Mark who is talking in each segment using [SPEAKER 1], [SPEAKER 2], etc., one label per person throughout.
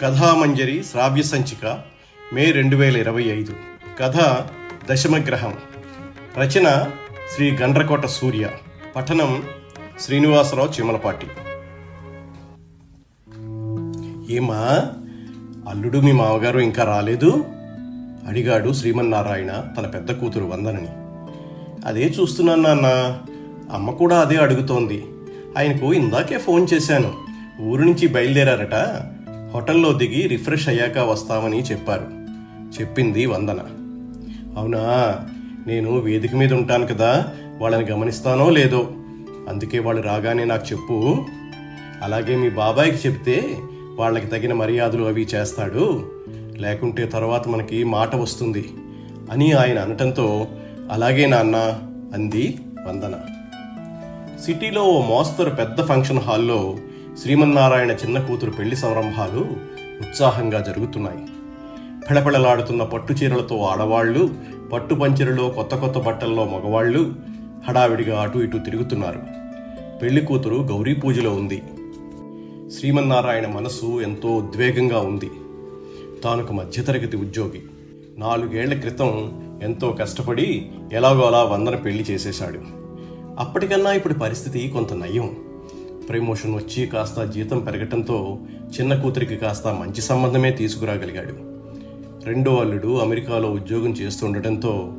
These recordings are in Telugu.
[SPEAKER 1] కథామంజరి శ్రావ్య సంచిక మే రెండు వేల ఇరవై ఐదు. కథ దశమగ్రహం. రచన శ్రీ గండ్రకోట సూర్య. పఠనం శ్రీనివాసరావు చిమలపాటి. ఏమా? అల్లుడు మీ మామగారు ఇంకా రాలేదు? అడిగాడు శ్రీమన్నారాయణ తన పెద్ద కూతురు వందనని. అదే చూస్తున్నాను నాన్న. అమ్మ కూడా అదే అడుగుతోంది. ఆయనకు ఇందాకే ఫోన్ చేశాను. ఊరు నుంచి బయలుదేరారట. హోటల్లో దిగి రిఫ్రెష్ అయ్యాక వస్తామని చెప్పారు. చెప్పింది వందన. అవునా? నేను వేదిక మీద ఉంటాను కదా. వాళ్ళని గమనిస్తానో లేదో? అందుకే వాళ్ళు రాగానే నాకు చెప్పు. అలాగే మీ బాబాయ్కి చెప్తే వాళ్ళకి తగిన మర్యాదలు అవి చేస్తాడు. లేకుంటే తర్వాత మనకి మాట వస్తుంది అని ఆయన అనటంతో అలాగే నాన్న అంది వందన. సిటీలో ఓ మోస్తరు పెద్ద ఫంక్షన్ హాల్లో శ్రీమన్నారాయణ చిన్న కూతురు పెళ్ళి సంరంభాలు ఉత్సాహంగా జరుగుతున్నాయి. పెళపెళలాడుతున్న పట్టు చీరలతో ఆడవాళ్ళు పట్టు పంచెరలో కొత్త కొత్త బట్టల్లో మగవాళ్ళు హడావిడిగా అటు ఇటు తిరుగుతున్నారు. పెళ్ళి కూతురు గౌరీ పూజలో ఉంది. శ్రీమన్నారాయణ మనసు ఎంతో ఉద్వేగంగా ఉంది. తానొక మధ్యతరగతి ఉద్యోగి. నాలుగేళ్ళ క్రితం ఎంతో కష్టపడి ఎలాగో అలా వందన పెళ్ళి చేసేశాడు. అప్పటికన్నా ఇప్పుడు పరిస్థితి కొంత నయం. ప్రమోషన్ వచ్చి కాస్త జీతం పెరగటంతో చిన్న కూతురికి కాస్త మంచి సంబంధమే తీసుకురాగలిగాడు. రెండో అల్లుడు అమెరికాలో ఉద్యోగం చేస్తుండటంతో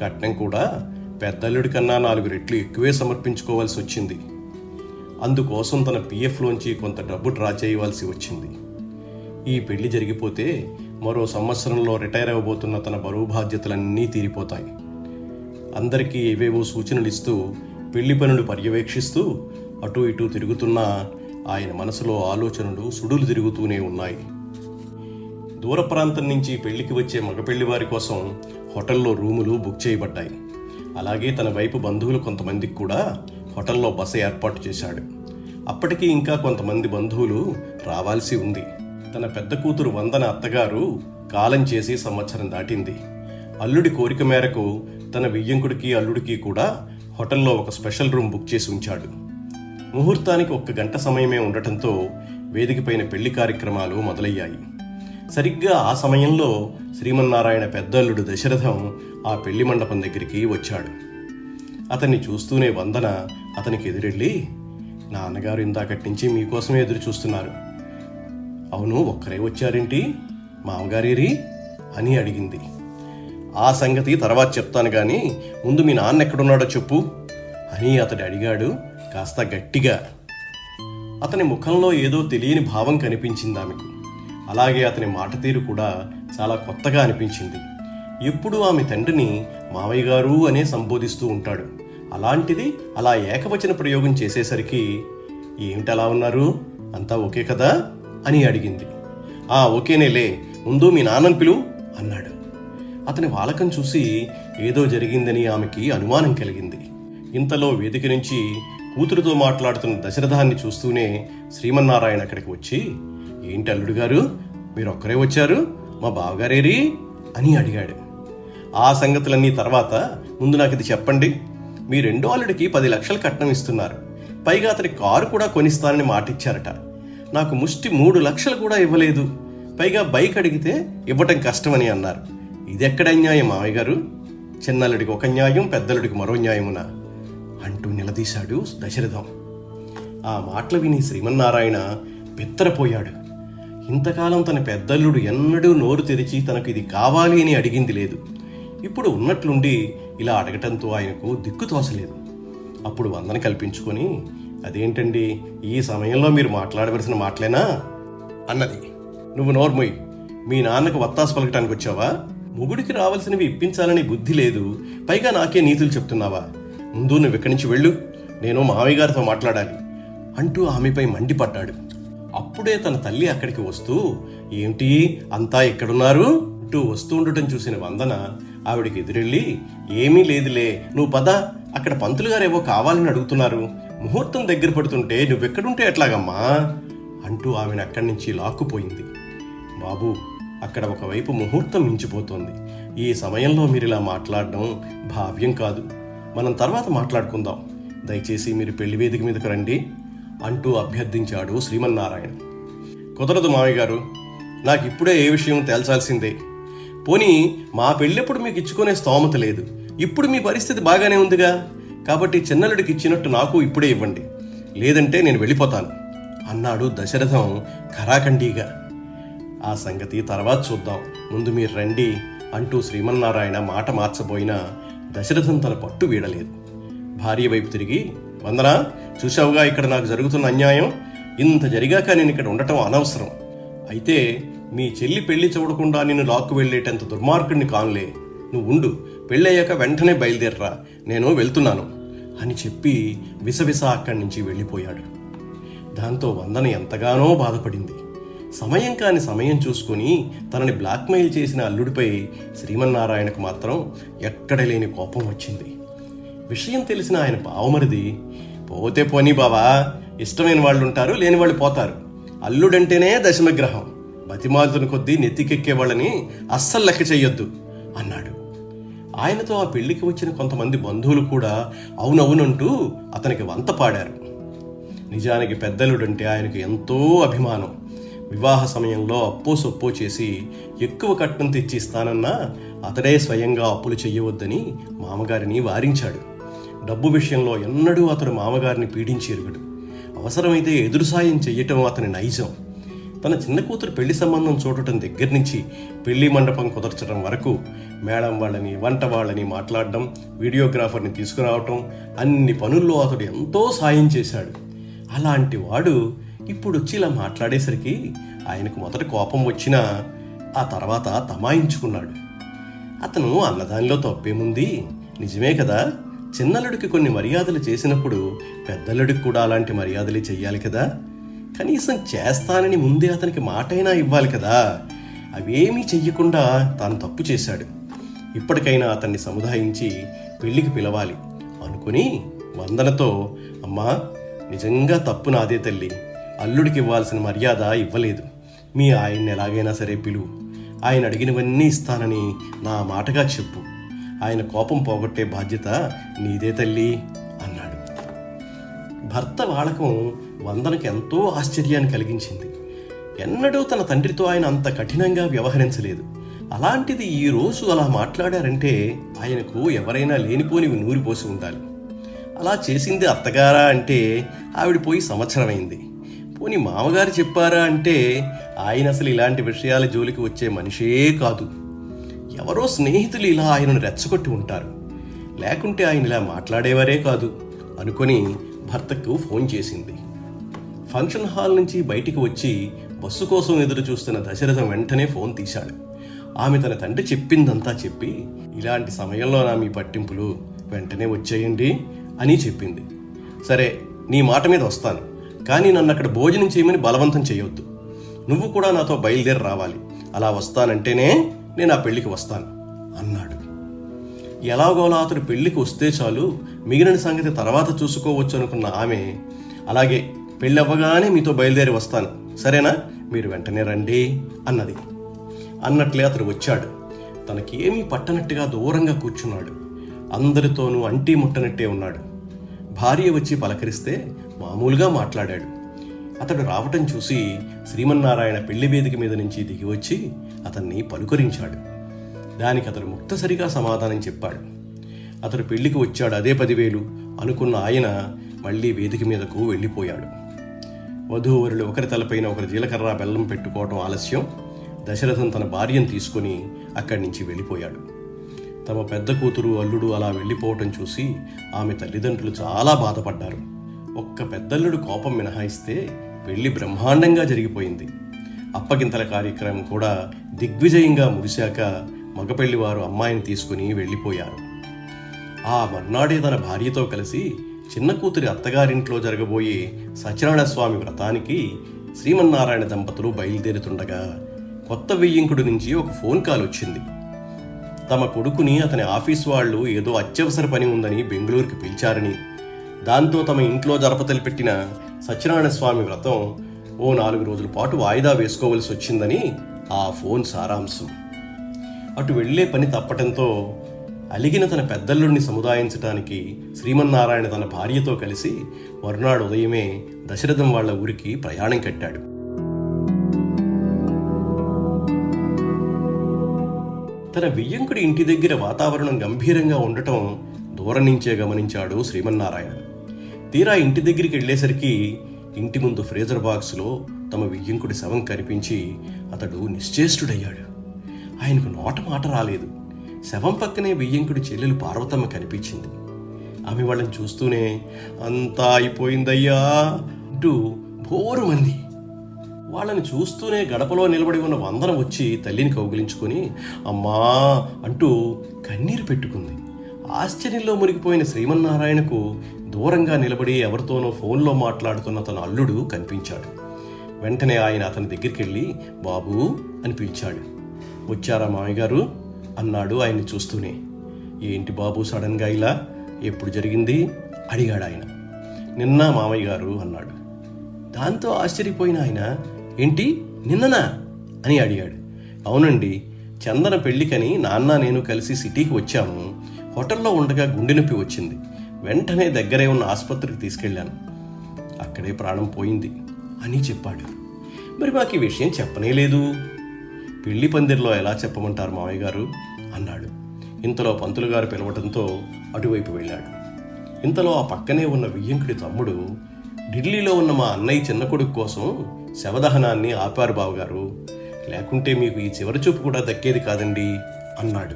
[SPEAKER 1] కట్నం కూడా పెద్దల్లుడి కన్నా నాలుగు రెట్లు ఎక్కువే సమర్పించుకోవాల్సి వచ్చింది. అందుకోసం తన పీఎఫ్లోంచి కొంత డబ్బు డ్రా చేయవలసి వచ్చింది. ఈ పెళ్ళి జరిగిపోతే మరో సంవత్సరంలో రిటైర్ అవ్వబోతున్న తన బరువు బాధ్యతలన్నీ తీరిపోతాయి. అందరికీ ఏవేవో సూచనలు ఇస్తూ పెళ్ళి పనులు పర్యవేక్షిస్తూ అటు ఇటు తిరుగుతున్నా ఆయన మనసులో ఆలోచనలు సుడులు తిరుగుతూనే ఉన్నాయి. దూర ప్రాంతం నుంచి పెళ్ళికి వచ్చే మగపెళ్ళి వారి కోసం హోటల్లో రూములు బుక్ చేయబడ్డాయి. అలాగే తన వైపు బంధువులు కొంతమందికి కూడా హోటల్లో బస ఏర్పాటు చేశాడు. అప్పటికి ఇంకా కొంతమంది బంధువులు రావాల్సి ఉంది. తన పెద్ద కూతురు వందన అత్తగారు కాలం చేసి సంవత్సరం దాటింది. అల్లుడి కోరిక మేరకు తన వియ్యంకుడికి అల్లుడికి కూడా హోటల్లో ఒక స్పెషల్ రూమ్ బుక్ చేసి ఉంచాడు. ముహూర్తానికి ఒక్క గంట సమయమే ఉండటంతో వేదికపైన పెళ్ళి కార్యక్రమాలు మొదలయ్యాయి. సరిగ్గా ఆ సమయంలో శ్రీమన్నారాయణ పెద్దల్లుడు దశరథం ఆ పెళ్ళి మండపం దగ్గరికి వచ్చాడు. అతన్ని చూస్తూనే వందన అతనికి ఎదురెళ్ళి నాన్నగారు ఇందాకటి నుంచి మీకోసమే ఎదురు చూస్తున్నారు. అవును ఒక్కరే వచ్చారేంటి? మామగారేరి? అని అడిగింది. ఆ సంగతి తర్వాత చెప్తాను కానీ ముందు మీ నాన్న ఎక్కడున్నాడో చెప్పు అని అతడు అడిగాడు. కాస్త గట్టిగా. అతని ముఖంలో ఏదో తెలియని భావం కనిపించింది ఆమెకు. అలాగే అతని మాట తీరు కూడా చాలా కొత్తగా అనిపించింది. ఎప్పుడూ ఆమె తండ్రిని మావయ్య గారు అనే సంబోధిస్తూ ఉంటాడు. అలాంటిది అలా ఏకవచన ప్రయోగం చేసేసరికి ఏమిటి ఉన్నారు? అంతా ఓకే కదా? అని అడిగింది. ఆ ఓకేనేలే ముందు మీ నాన్నని పిలు అన్నాడు. అతని వాలకం చూసి ఏదో జరిగిందని ఆమెకి అనుమానం కలిగింది. ఇంతలో వేదిక నుంచి కూతురుతో మాట్లాడుతున్న దశరథాన్ని చూస్తూనే శ్రీమన్నారాయణ అక్కడికి వచ్చి ఏంటి అల్లుడు గారు? మీరు ఒక్కరే వచ్చారు? మా బావగారేరి? అని అడిగాడు. ఆ సంగతులన్నీ తర్వాత ముందు నాకు ఇది చెప్పండి. మీ రెండో అల్లుడికి పది లక్షలు కట్నం ఇస్తున్నారు. పైగా అతని కారు కూడా కొనిస్తానని మాటిచ్చారట. నాకు ముష్టి మూడు లక్షలు కూడా ఇవ్వలేదు. పైగా బైక్ అడిగితే ఇవ్వటం కష్టమని అన్నారు. ఇదెక్కడ అన్యాయం మావయ్య గారు? చిన్నల్లుడికి ఒక న్యాయం పెద్దలుడికి మరో న్యాయమునా? అంటూ నిలదీశాడు దశరథం. ఆ మాటలు విని శ్రీమన్నారాయణ బిత్తరపోయాడు. ఇంతకాలం తన పెద్దల్లుడు ఎన్నడూ నోరు తెరిచి తనకు ఇది కావాలి అని అడిగింది లేదు. ఇప్పుడు ఉన్నట్లుండి ఇలా అడగటంతో ఆయనకు దిక్కు తోసలేదు అప్పుడు వందన కల్పించుకొని అదేంటండి ఈ సమయంలో మీరు మాట్లాడవలసిన మాటలేనా? అన్నది. నువ్వు నోర్మొయ్ మీ నాన్నకు వత్తాసు పలకటానికి వచ్చావా మొగుడికి రావాల్సినవి ఇప్పించాలని బుద్ధి లేదు. పైగా నాకే నీతులు చెప్తున్నావా? ముందు నువ్వు ఇక్కడి నుంచి వెళ్ళు. నేను మామయ్య గారితో మాట్లాడాలి. అంటూ ఆమెపై మండిపడ్డాడు. అప్పుడే తన తల్లి అక్కడికి వస్తూ ఏమిటి అంతా ఎక్కడున్నారు? అంటూ వస్తూ ఉండటం చూసిన వందన ఆవిడికి ఎదురెళ్ళి ఏమీ లేదులే నువ్వు పద. అక్కడ పంతులు గారేవో కావాలని అడుగుతున్నారు. ముహూర్తం దగ్గర పడుతుంటే నువ్వెక్కడుంటే ఎట్లాగమ్మా? అంటూ ఆమెను అక్కడి నుంచి లాక్కుపోయింది. బాబు అక్కడ ఒకవైపు ముహూర్తం మించిపోతోంది. ఈ సమయంలో మీరు ఇలా మాట్లాడడం భావ్యం కాదు. మనం తర్వాత మాట్లాడుకుందాం. దయచేసి మీరు పెళ్ళి వేదిక మీదకు రండి అంటూ అభ్యర్థించాడు శ్రీమన్నారాయణ. కుదరదు మావయ్య గారు నాకు ఇప్పుడే ఏ విషయం తేల్చాల్సిందే. పోనీ మా పెళ్ళెప్పుడు మీకు ఇచ్చుకునే స్తోమత లేదు. ఇప్పుడు మీ పరిస్థితి బాగానే ఉందిగా? కాబట్టి చిన్నలుడికి ఇచ్చినట్టు నాకు ఇప్పుడే ఇవ్వండి. లేదంటే నేను వెళ్ళిపోతాను అన్నాడు దశరథం ఖరాఖండీగా ఆ సంగతి తర్వాత చూద్దాం ముందు మీరు రండి అంటూ శ్రీమన్నారాయణ మాట మార్చబోయినా దశరథం తన పట్టు వీడలేదు. భార్య వైపు తిరిగి వందనా చూశావుగా ఇక్కడ నాకు జరుగుతున్న అన్యాయం? ఇంత జరిగాక నేను ఇక్కడ ఉండటం అనవసరం. అయితే మీ చెల్లి పెళ్ళి చూడకుండా నిన్ను లాక్కు వెళ్ళేటంత దుర్మార్గుడిని కానులే. నువ్వు ఉండు పెళ్ళయ్యాక వెంటనే బయలుదేరరా. నేను వెళ్తున్నాను. అని చెప్పి విసవిస అక్కడి నుంచి వెళ్ళిపోయాడు. దాంతో వందన ఎంతగానో బాధపడింది. సమయం కాని సమయం చూసుకుని తనని బ్లాక్మెయిల్ చేసిన అల్లుడిపై శ్రీమన్నారాయణకు మాత్రం ఎక్కడ లేని కోపం వచ్చింది. విషయం తెలిసిన ఆయన బావమరిది పోతే పోనీ బావా ఇష్టమైన వాళ్ళు ఉంటారు లేని వాళ్ళు పోతారు. అల్లుడంటేనే దశమగ్రహం. బతిమాలుతున్న కొద్దీ నెత్తికెక్కే వాళ్ళని అస్సలు లెక్క చేయొద్దు అన్నాడు. ఆయనతో ఆ పెళ్ళికి వచ్చిన కొంతమంది బంధువులు కూడా అవునవునంటూ అతనికి వంత పాడారు. నిజానికి పెద్దలుడంటే ఆయనకు ఎంతో అభిమానం. వివాహ సమయంలో అప్పో సొప్పో చేసి ఎక్కువ కట్నం తెచ్చి ఇస్తానన్నా అతడే స్వయంగా అప్పులు చెయ్యవద్దని మామగారిని వారించాడు. డబ్బు విషయంలో ఎన్నడూ అతడు మామగారిని పీడించి ఎరుగడు అవసరమైతే ఎదురు సాయం చెయ్యటం అతని నైజం. తన చిన్న కూతురు పెళ్ళి సంబంధం చూడటం దగ్గర నుంచి పెళ్ళి మండపం కుదర్చడం వరకు మేడం వాళ్ళని వంట వాళ్ళని మాట్లాడడం వీడియోగ్రాఫర్ని తీసుకురావటం అన్ని పనుల్లో అతడు ఎంతో సాయం చేశాడు. అలాంటి వాడు ఇప్పుడు వచ్చి ఇలా మాట్లాడేసరికి ఆయనకు మొదట కోపం వచ్చినా ఆ తర్వాత తమాయించుకున్నాడు. అతను అన్నదానిలో తప్పేముంది నిజమే కదా చిన్నలుడికి కొన్ని మర్యాదలు చేసినప్పుడు పెద్దలుడికి కూడా అలాంటి మర్యాదలు చెయ్యాలి కదా. కనీసం చేస్తానని ముందే అతనికి మాటైనా ఇవ్వాలి కదా. అవేమీ చెయ్యకుండా తాను తప్పు చేశాడు. ఇప్పటికైనా అతన్ని సముదాయించి పెళ్ళికి పిలవాలి అనుకుని వందనతో అమ్మా నిజంగా తప్పు నాదే తల్లి. అల్లుడికి ఇవ్వాల్సిన మర్యాద ఇవ్వలేదు. మీ ఆయన్ని ఎలాగైనా సరే పిలువు. ఆయన అడిగినవన్నీ ఇస్తానని నా మాటగా చెప్పు. ఆయన కోపం పోగొట్టే బాధ్యత నీదే తల్లి అన్నాడు. భర్త వాడకం వందనకు ఎంతో ఆశ్చర్యాన్ని కలిగించింది. ఎన్నడూ తన తండ్రితో ఆయన అంత కఠినంగా వ్యవహరించలేదు. అలాంటిది ఈ రోజు అలా మాట్లాడారంటే ఆయనకు ఎవరైనా లేనిపోనివి నూరిపోసి ఉండాలి. అలా చేసింది అత్తగారా అంటే ఆవిడ పోయి సంవత్సరమైంది. పోనీ మామగారు చెప్పారా అంటే ఆయన అసలు ఇలాంటి విషయాల జోలికి వచ్చే మనిషే కాదు. ఎవరో స్నేహితులు ఇలా ఆయనను రెచ్చగొట్టి ఉంటారు. లేకుంటే ఆయన ఇలా మాట్లాడేవారే కాదు అనుకొని భర్తకు ఫోన్ చేసింది. ఫంక్షన్ హాల్ నుంచి బయటికి వచ్చి బస్సు కోసం ఎదురు చూస్తున్న దశరథం వెంటనే ఫోన్ తీశాడు. ఆమె తన తండ్రి చెప్పిందంతా చెప్పి ఇలాంటి సమయంలో నా మీ పట్టింపులు వెంటనే వచ్చేయండి అని చెప్పింది. సరే నీ మాట మీద వస్తాను. కానీ నన్ను అక్కడ భోజనం చేయమని బలవంతం చేయొద్దు. నువ్వు కూడా నాతో బయలుదేరి రావాలి. అలా వస్తానంటేనే నేను ఆ పెళ్ళికి వస్తాను అన్నాడు. ఎలాగోలా అతడు పెళ్ళికి వస్తే చాలు మిగిలిన సంగతి తర్వాత చూసుకోవచ్చు అనుకున్న ఆమె అలాగే పెళ్ళి అవ్వగానే మీతో బయలుదేరి వస్తాను. సరేనా? మీరు వెంటనే రండి అన్నది. అన్నట్లే అతడు వచ్చాడు. తనకేమీ పట్టనట్టుగా దూరంగా కూర్చున్నాడు. అందరితోనూ అంటీ ముట్టనట్టే ఉన్నాడు. భార్య వచ్చి పలకరిస్తే మామూలుగా మాట్లాడాడు. అతడు రావటం చూసి శ్రీమన్నారాయణ పెళ్ళి వేదిక మీద నుంచి దిగి వచ్చి అతన్ని పలుకరించాడు. దానికి అతడు ముక్తసరిగా సమాధానం చెప్పాడు. అతడు పెళ్ళికి వచ్చాడు అదే పదివేలు అనుకున్న ఆయన మళ్ళీ వేదిక మీదకు వెళ్ళిపోయాడు. వధూవరులు ఒకరి తలపైన ఒకరి జీలకర్ర బెల్లం పెట్టుకోవటం ఆలస్యం. దశరథం తన భార్యను తీసుకుని అక్కడి నుంచి వెళ్ళిపోయాడు. తమ పెద్ద కూతురు అల్లుడు అలా వెళ్ళిపోవటం చూసి ఆమె తల్లిదండ్రులు చాలా బాధపడ్డారు. ఒక్క పెద్దల్లుడు కోపం మినహాయిస్తే పెళ్ళి బ్రహ్మాండంగా జరిగిపోయింది. అప్పగింతల కార్యక్రమం కూడా దిగ్విజయంగా ముగిశాక మగపెళ్ళివారు అమ్మాయిని తీసుకుని వెళ్ళిపోయారు. ఆ మర్నాడే తన భార్యతో కలిసి చిన్న కూతురి అత్తగారింట్లో జరగబోయే సత్యనారాయణ స్వామి వ్రతానికి శ్రీమన్నారాయణ దంపతులు బయలుదేరుతుండగా కొత్త వెయ్యింకుడు నుంచి ఒక ఫోన్ కాల్ వచ్చింది. తమ కొడుకుని అతని ఆఫీస్ వాళ్ళు ఏదో అత్యవసర పని ఉందని బెంగళూరుకి పిలిచారని. దాంతో తమ ఇంట్లో జరపతలిపెట్టిన సత్యనారాయణ స్వామి వ్రతం ఓ నాలుగు రోజుల పాటు వాయిదా వేసుకోవలసి వచ్చిందని ఆ ఫోన్ సారాంశం. అటు వెళ్ళే పని తప్పటంతో అలిగిన తన పెద్దల్లుడిని సముదాయించడానికి శ్రీమన్నారాయణ తన భార్యతో కలిసి మరునాడు ఉదయమే దశరథం వాళ్ళ ఊరికి ప్రయాణం కట్టాడు. తన వియ్యంకుడి ఇంటి దగ్గర వాతావరణం గంభీరంగా ఉండటం దూరం నుంచే గమనించాడు శ్రీమన్నారాయణ. తీరా ఇంటి దగ్గరికి వెళ్ళేసరికి ఇంటి ముందు ఫ్రీజర్ బాక్స్లో తమ వియ్యంకుడి శవం కనిపించి అతడు నిశ్చేష్టుడయ్యాడు. ఆయనకు నోట మాట రాలేదు. శవం పక్కనే వియ్యంకుడి చెల్లెలు పార్వతమ్మ కనిపించింది. ఆమె వాళ్ళని చూస్తూనే అంతా అయిపోయిందయ్యా అంటూ భోరు మంది వాళ్ళని చూస్తూనే గడపలో నిలబడి ఉన్న వందన వచ్చి తల్లిని కౌగిలించుకొని అమ్మా అంటూ కన్నీరు పెట్టుకుంది. ఆశ్చర్యంలో మునిగిపోయిన శ్రీమన్నారాయణకు దూరంగా నిలబడి ఎవరితోనో ఫోన్లో మాట్లాడుతున్న తన అల్లుడు కనిపించాడు. వెంటనే ఆయన అతని దగ్గరికి వెళ్ళి బాబు అని పిలిచాడు. వచ్చారా మామయ్యగారు? అన్నాడు ఆయన్ని చూస్తూనే. ఏంటి బాబు సడన్గా ఇలా? ఎప్పుడు జరిగింది? అడిగాడు ఆయన నిన్న మామయ్య గారు అన్నాడు. దాంతో ఆశ్చర్యపోయిన ఆయన ఏంటి? నిన్ననా? అని అడిగాడు. అవునండి చందన పెళ్ళికని నాన్న నేను కలిసి సిటీకి వచ్చాము. హోటల్లో ఉండగా గుండె నొప్పి వచ్చింది. వెంటనే దగ్గరే ఉన్న ఆసుపత్రికి తీసుకెళ్ళాను. అక్కడే ప్రాణం పోయింది అని చెప్పాడు. మరి మాకు ఈ విషయం చెప్పనే లేదు. పెళ్ళి పందిరిలో ఎలా చెప్పమంటారు మావయ్య గారు? అన్నాడు. ఇంతలో పంతులు గారు పిలవడంతో అటువైపు వెళ్ళాడు. ఇంతలో ఆ పక్కనే ఉన్న వియ్యంకుడి తమ్ముడు ఢిల్లీలో ఉన్న మా అన్నయ్య చిన్న కొడుకు కోసం శవదహనాన్ని ఆపారు బావగారు. లేకుంటే మీకు ఈ చివరి చూపు కూడా దక్కేది కాదండి అన్నాడు.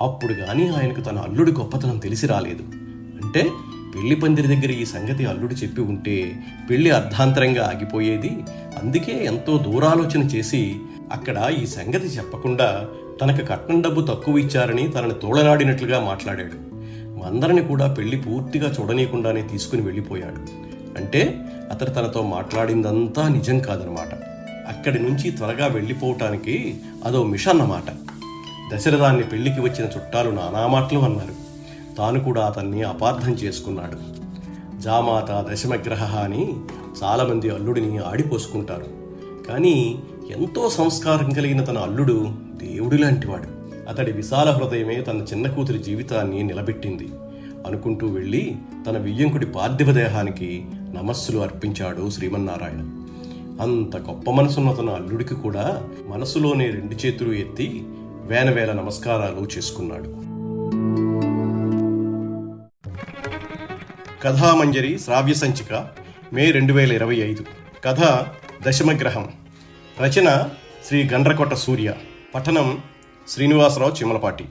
[SPEAKER 1] అప్పుడు కానీ ఆయనకు తన అల్లుడి గొప్పతనం తెలిసి రాలేదు. అంటే పెళ్ళి పందిరి దగ్గర ఈ సంగతి అల్లుడు చెప్పి ఉంటే పెళ్ళి అర్ధాంతరంగా ఆగిపోయేది. అందుకే ఎంతో దూరాలోచన చేసి అక్కడ ఈ సంగతి చెప్పకుండా తనకు కట్నం డబ్బు తక్కువ ఇచ్చారని తనని తోళనాడినట్లుగా మాట్లాడాడు. మందరిని కూడా పెళ్ళి పూర్తిగా చూడనీయకుండానే తీసుకుని వెళ్ళిపోయాడు. అంటే అతడు తనతో మాట్లాడిందంతా నిజం కాదనమాట అక్కడి నుంచి త్వరగా వెళ్ళిపోవటానికి అదో మిషన్ అన్నమాట దశరథాన్ని పెళ్ళికి వచ్చిన చుట్టాలు నానా మాటలు అన్నారు. తాను కూడా అతన్ని అపార్థం చేసుకున్నాడు. జామాత దశమగ్రహ అని చాలామంది అల్లుడిని ఆడిపోసుకుంటారు. కానీ ఎంతో సంస్కారం కలిగిన తన అల్లుడు దేవుడి లాంటివాడు. అతడి విశాల హృదయమే తన చిన్న కూతురి జీవితాన్ని నిలబెట్టింది. అనుకుంటూ వెళ్ళి తన వియ్యంకుడి పార్థివ దేహానికి నమస్సులు అర్పించాడు శ్రీమన్నారాయణ. అంత గొప్ప మనసున్న తన అల్లుడికి కూడా మనసులోనే రెండు చేతులు ఎత్తి వేల నమస్కారాలు చేసుకున్నాడు. కథామంజరి శ్రావ్య సంచిక మే రెండు వేల ఇరవై ఐదు. కథ దశమగ్రహం రచన శ్రీ గండ్రకొట్ట సూర్య. పఠనం శ్రీనివాసరావు చిమలపాటి.